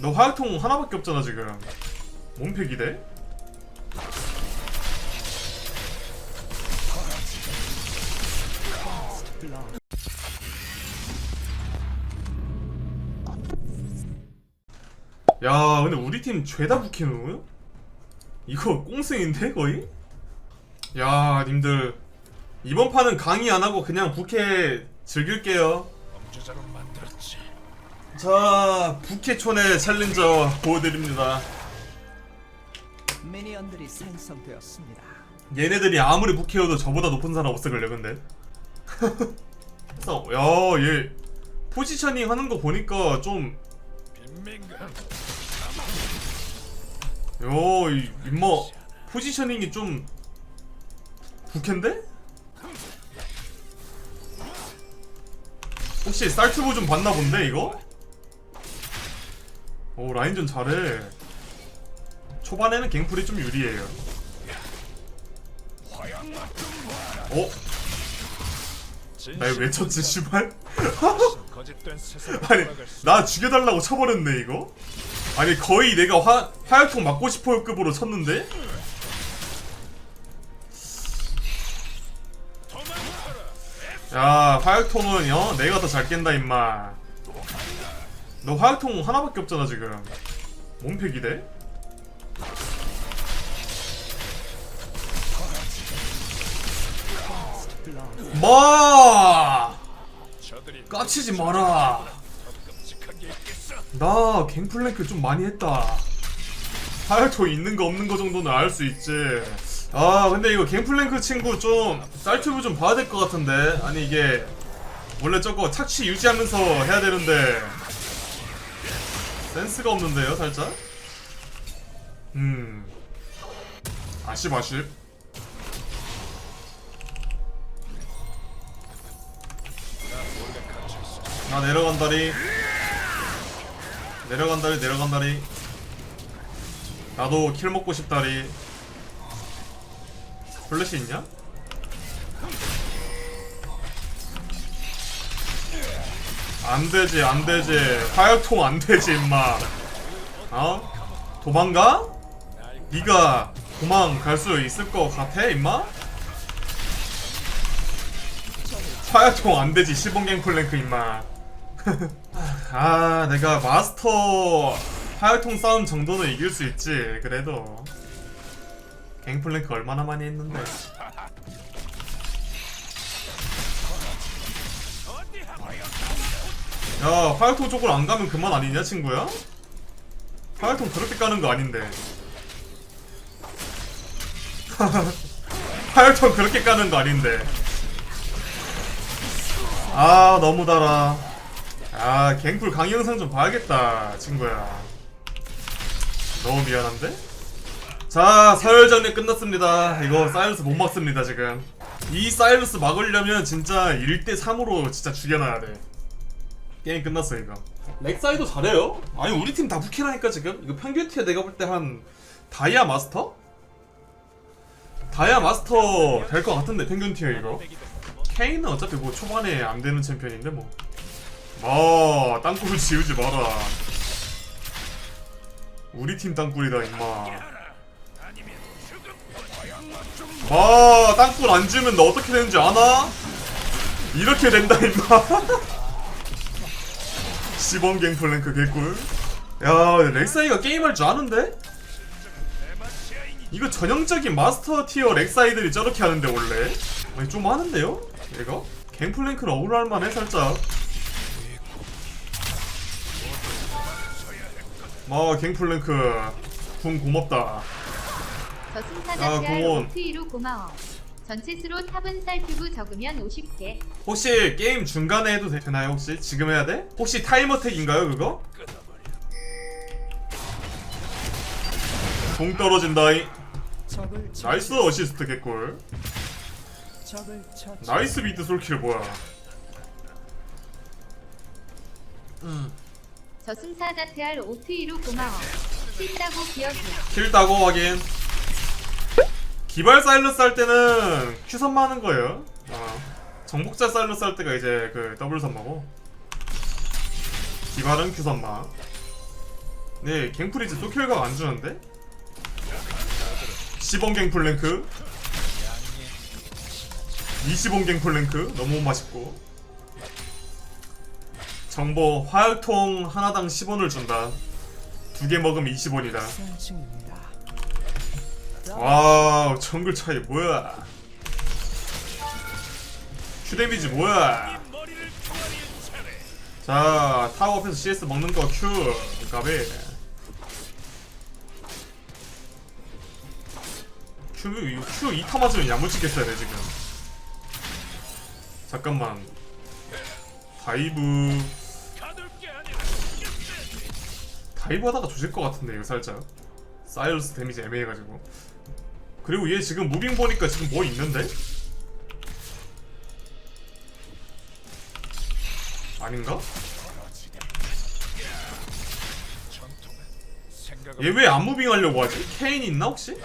너 화약통 하나밖에 없잖아 지금 몸팩이 돼? 야 근데 우리 팀 죄다 부캐노? 이거 꽁승인데 거의? 야 님들 이번 판은 강의 안하고 그냥 부캐 즐길게요 범죄자로 만들었지. 자 부캐촌의 챌린저 보여드립니다 미니언들이 생성되었습니다. 얘네들이 아무리 부캐여도 저보다 높은 사람 없을걸요 근데 그래서 야 얘 포지셔닝 하는 거 보니까 좀 요, 이, 임마 포지셔닝이 좀 부캔데? 혹시 쌀튜브 좀 봤나 본데 이거? 오 라인전 잘해 초반에는 갱플이 좀 유리해요 어? 날왜 쳤지 씨발? 아니 나 죽여달라고 쳐버렸네 이거? 아니 거의 내가 화, 화약통 맞고 싶어요 급으로 쳤는데? 야 화약통은 어? 내가 더 잘 깬다 임마 너 화약통 하나밖에 없잖아 지금 몸팩이 돼? 마 까치지 마라. 나 갱플랭크 좀 많이 했다. 하야토 있는 거 없는 거 정도는 알 수 있지. 아 근데 이거 갱플랭크 친구 좀 쌀튜브 좀 봐야 될 것 같은데 아니 이게 원래 저거 착취 유지하면서 해야 되는데 센스가 없는데요 살짝. 음 아쉽 아쉽. 나 내려간다리 내려간다리 내려간다리 나도 킬 먹고 싶다리 플래시 있냐? 안 되지 안 되지 화약통 안 되지 임마 어? 도망가? 네가 도망갈 수 있을 것 같아 임마? 화약통 안 되지 시봉갱 플랭크 임마 아 내가 마스터 화약통 싸움 정도는 이길 수 있지 그래도 갱 플랭크 얼마나 많이 했는데 야 화약통 쪽으로 안 가면 그만 아니냐 친구야? 화약통 그렇게 까는 거 아닌데. 화약통 그렇게 까는 거 아닌데. 아 너무 달아. 아 갱플 강의 영상 좀 봐야겠다 친구야. 너무 미안한데? 자 서열 정리 끝났습니다. 이거 사일러스 못 막습니다 지금. 이 사일러스 막으려면 진짜 1대3으로 진짜 죽여놔야 돼 게임 끝났어 이거 렉사이도 잘해요? 아니 우리 팀 다 부캐라니까 지금 이거 평균 티어 내가 볼 때 한 다이아 마스터? 다이아 마스터 될 것 같은데 평균 티어 이거 케인은 어차피 뭐 초반에 안 되는 챔피언인데 뭐. 아, 땅굴 지우지 마라. 우리 팀 땅굴이다, 임마. 아, 땅굴 안 지우면 너 어떻게 되는지 아나? 이렇게 된다, 임마. 시범갱 플랭크 개꿀. 야, 렉사이가 게임할 줄 아는데? 이거 전형적인 마스터 티어 렉사이들이 저렇게 하는데 원래 아니 좀 하는데요? 얘가? 갱플랭크를 억울할 만해 살짝 마 갱플랭크 궁 고맙다 야, 저승사자피알 공원. 오트이로 고마워. 전체 수로 탑은 쌀튜브 적으면 50개. 혹시 게임 중간에 해도 되나요 혹시? 지금 해야 돼? 혹시 타이머택인가요 그거? 공 적을 처- 나이스 어시스트 개꿀 적을. 나이스 비트 솔킬 뭐야 저승사자피알 오트이로 고마워. 씻다고 기억해. 킬 따고 확인 기발 사일러스 할 때는 큐선마 하는 거예요 어. 정복자 사일러스 할 때가 이제 그 더블 선마고 기발은 큐선마 네 갱플이지 소킬각 안 주는데? 10원 갱플 랭크 20원 갱 플 랭크 너무 맛있고 정보 화약통 하나당 10원을 준다 두 개 먹으면 20원이다 산 중입니다. 와우 정글 차이 뭐야? 큐 데미지 뭐야. 자 타워 앞에서 CS 먹는 거 큐. 까베. 큐, 큐 2타 맞으면 야무지겠어야 돼 지금. 잠깐만. 다이브. 다이브 하다가 조질 것 같은데 이거 살짝 사이러스 데미지 애매해가지고 그리고 얘 지금 무빙 보니까 지금 뭐 있는데? 아닌가? 얘 왜 안 무빙 하려고 하지? 케인 있나 혹시?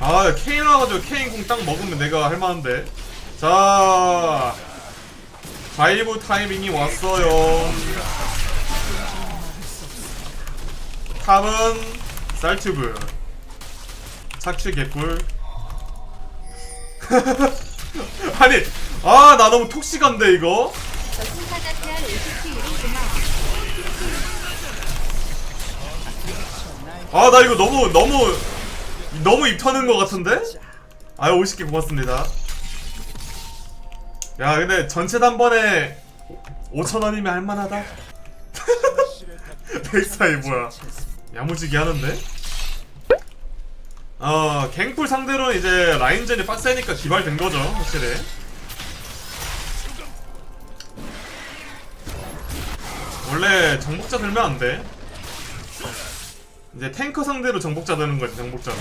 아 케인 와가지고 케인 공 딱 먹으면 내가 할만한데 자 다이브 타이밍이 왔어요. 탑은 쌀튜브 착취 개꿀. 아니 아 나 너무 톡식한데 이거? 저 신사자태할 50킬 고마워. 아나 이거 너무 너무 너무 입 터는 것 같은데? 아유 50개 고맙습니다 야 근데 전체 단번에 5천원이면 할만하다? 백사이 뭐야? 야무지게 하는데? 어 갱풀 상대로는 이제 라인전이 빡세니까 기발된 거죠 확실히. 원래 정복자 들면 안돼. 이제 탱커 상대로 정복자 되는 거지 정복자는.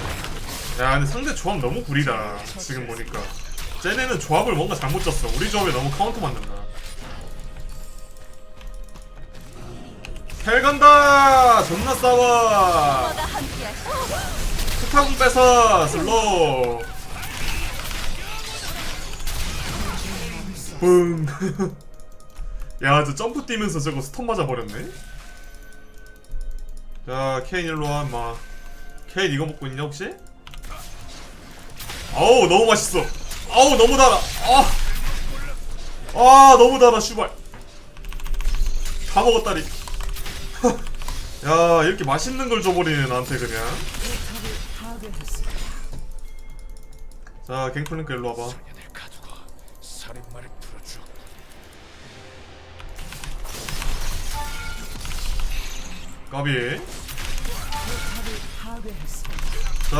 야 근데 상대 조합 너무 구리다 지금 보니까 쟤네는 조합을 뭔가 잘못 짰어 우리 조합에 너무 카운터 만든다 헬 간다 존나 싸워 스타군 뺏어 슬로우 뿡 야, 저 점프 뛰면서 저거 스턴 맞아버렸네? 자, 케인 일로와, 인마. 케인 이거 먹고 있냐, 혹시? 아우, 너무 맛있어. 아우, 너무 달아. 아! 아, 너무 달아, 슈발. 다 먹었다리. 야, 이렇게 맛있는 걸 줘버리네, 나한테 그냥. 자, 갱플랭크 일로 와봐. 까비. 자,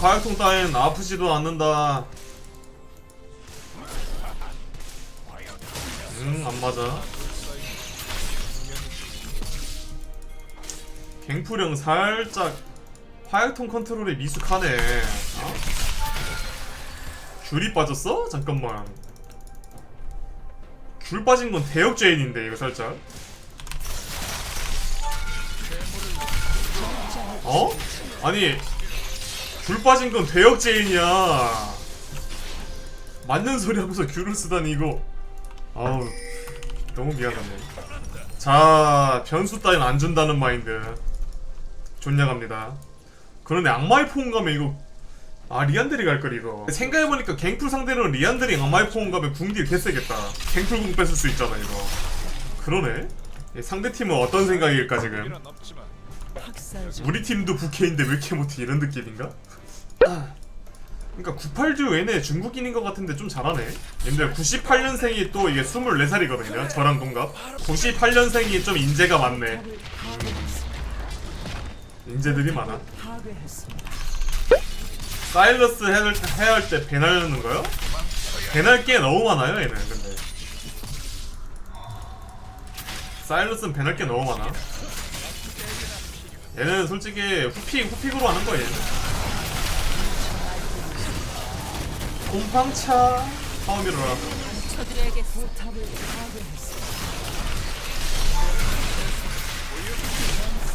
화약통 따윈 아프지도 않는다. 음, 안 맞아. 갱프령 살짝 화약통 컨트롤에 미숙하네. 어? 귤이 빠졌어? 잠깐만. 귤 빠진 건 대역 죄인인데 이거 살짝. 어? 아니 귤 빠진 건 대역 죄인이야. 맞는 소리 하면서 귤을 쓰다니 이거. 아우 너무 미안하네. 자 변수 따윈 안 준다는 마인드. 존냥합니다. 그런데 악마의 포옹 가면 이거 아 리안들이 갈걸 이거 생각해보니까 갱풀 상대로는 리안들이 악마의 포옹 가면 궁딜 개세겠다 갱풀 궁 뺏을 수 있잖아 이거 그러네 예, 상대팀은 어떤 생각일까 지금 우리 팀도 부캐인데 왜 이렇게 못해 이런 느낌인가? 그러니까 98주 얘네 중국인인 것 같은데 좀 잘하네. 얘들 98년생이 또 이게 24살이거든요 저랑 동갑. 98년생이 좀 인재가 많네. 파괴했습니다. 인재들이 많아. 사일러스 해야 할때 배날 넣는 거요? 배날 게 너무 많아요 얘는 근데. 사일러스는 배날 게 너무 많아. 얘는 솔직히 후픽 후픽으로 하는 거야 얘는 곰팡차. 파워 파괴했습니다.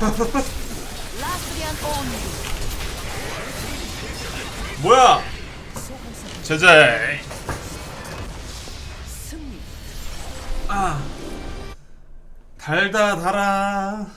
뭐야? 제재 아 달다 달아